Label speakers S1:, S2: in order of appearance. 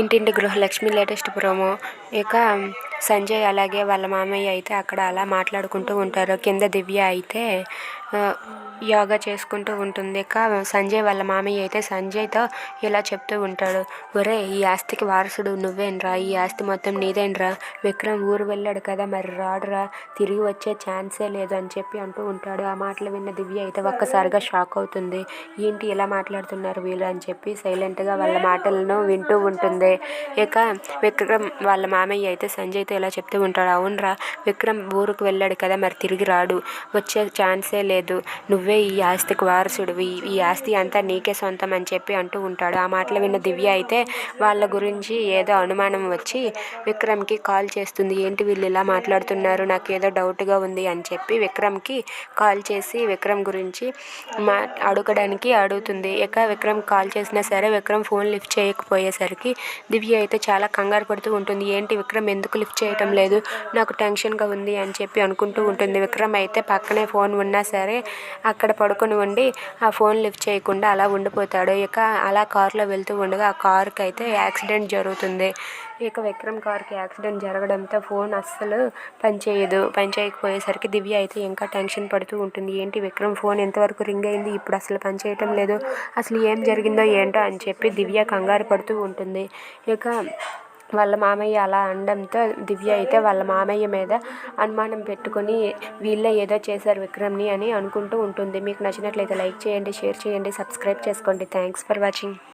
S1: ఇంటింటి గృహలక్ష్మి latest promo. ఇక సంజయ్ అలాగే వాళ్ళ మామయ్య అయితే అక్కడ అలా మాట్లాడుకుంటూ ఉంటారు. కింద దివ్య అయితే యోగా చేసుకుంటూ ఉంటుంది. ఇక సంజయ్ వాళ్ళ మామయ్య అయితే సంజయ్తో ఇలా చెప్తూ ఉంటాడు. ఒరే ఈ ఆస్తికి వారసుడు నువ్వేనరా ఈ ఆస్తి మొత్తం నీదేనరా విక్రమ్ ఊరు వెళ్ళాడు కదా మరి రాడురా? తిరిగి వచ్చే ఛాన్సే లేదు అని చెప్పి అంటూ ఉంటాడు. ఆ మాటలు విన్న దివ్య అయితే ఒక్కసారిగా షాక్ అవుతుంది. ఏంటి ఇలా మాట్లాడుతున్నారు వీళ్ళు అని చెప్పి సైలెంట్గా వాళ్ళ మాటలను వింటూ ఉంటుంది. ఇక విక్రమ్ వాళ్ళ మామయ్య అయితే సంజయ్తో ఇలా చెప్తూ ఉంటాడు. అవునరా విక్రమ్ ఊరుకు వెళ్ళాడు కదా మరి తిరిగి రాడు. వచ్చే ఛాన్సే లేదు. నువ్వే ఈ ఆస్తికి వారసుడివి. ఈ ఆస్తి అంతా నీకే సొంతం అని చెప్పి అంటూ ఉంటాడు. ఆ మాటలు విన్న దివ్య అయితే వాళ్ళ గురించి ఏదో అనుమానం వచ్చి విక్రమ్కి కాల్ చేస్తుంది. ఏంటి వీళ్ళు ఇలా మాట్లాడుతున్నారు? నాకు ఏదో డౌట్గా ఉంది అని చెప్పి విక్రమ్కి కాల్ చేసి విక్రమ్ గురించి మా అడగడానికి అడుగుతుంది. ఇక విక్రమ్ కాల్ చేసినా సరే విక్రమ్ ఫోన్ లిఫ్ట్ చేయకపోయేసరికి దివ్య అయితే చాలా కంగారు పడుతూ ఉంటుంది. ఏంటి విక్రమ్ ఎందుకు లిఫ్ట్ చేయటం లేదు? నాకు టెన్షన్గా ఉంది అని చెప్పి అనుకుంటూ ఉంటుంది. విక్రమ్ అయితే పక్కనే ఫోన్ ఉన్నా సరే సరే అక్కడ పడుకొని ఉండి ఆ ఫోన్ లిఫ్ట్ చేయకుండా అలా ఉండిపోతాడు. ఇక అలా కారులో వెళ్తూ ఉండగా ఆ కారుకి అయితే యాక్సిడెంట్ జరుగుతుంది. ఇక విక్రమ్ కార్కి యాక్సిడెంట్ జరగడంతో ఫోన్ అస్సలు పనిచేయదు పనిచేయకపోయేసరికి దివ్య అయితే ఇంకా టెన్షన్ పడుతూ ఉంటుంది. ఏంటి విక్రమ్ ఫోన్ ఎంతవరకు రింగ్ అయింది? ఇప్పుడు అసలు పనిచేయటం లేదు. అసలు ఏం జరిగిందో ఏంటో అని చెప్పి దివ్య కంగారు పడుతూ ఉంటుంది. ఇక వాళ్ళ మామయ్య అలా అనడంతో దివ్య అయితే వాళ్ళ మామయ్య మీద అనుమానం పెట్టుకొని వీళ్ళే ఏదో చేశారు విక్రమ్ని అని అనుకుంటూ ఉంటుంది. మీకు నచ్చినట్లయితే లైక్ చేయండి షేర్ చేయండి సబ్స్క్రైబ్ చేసుకోండి. Thanks for watching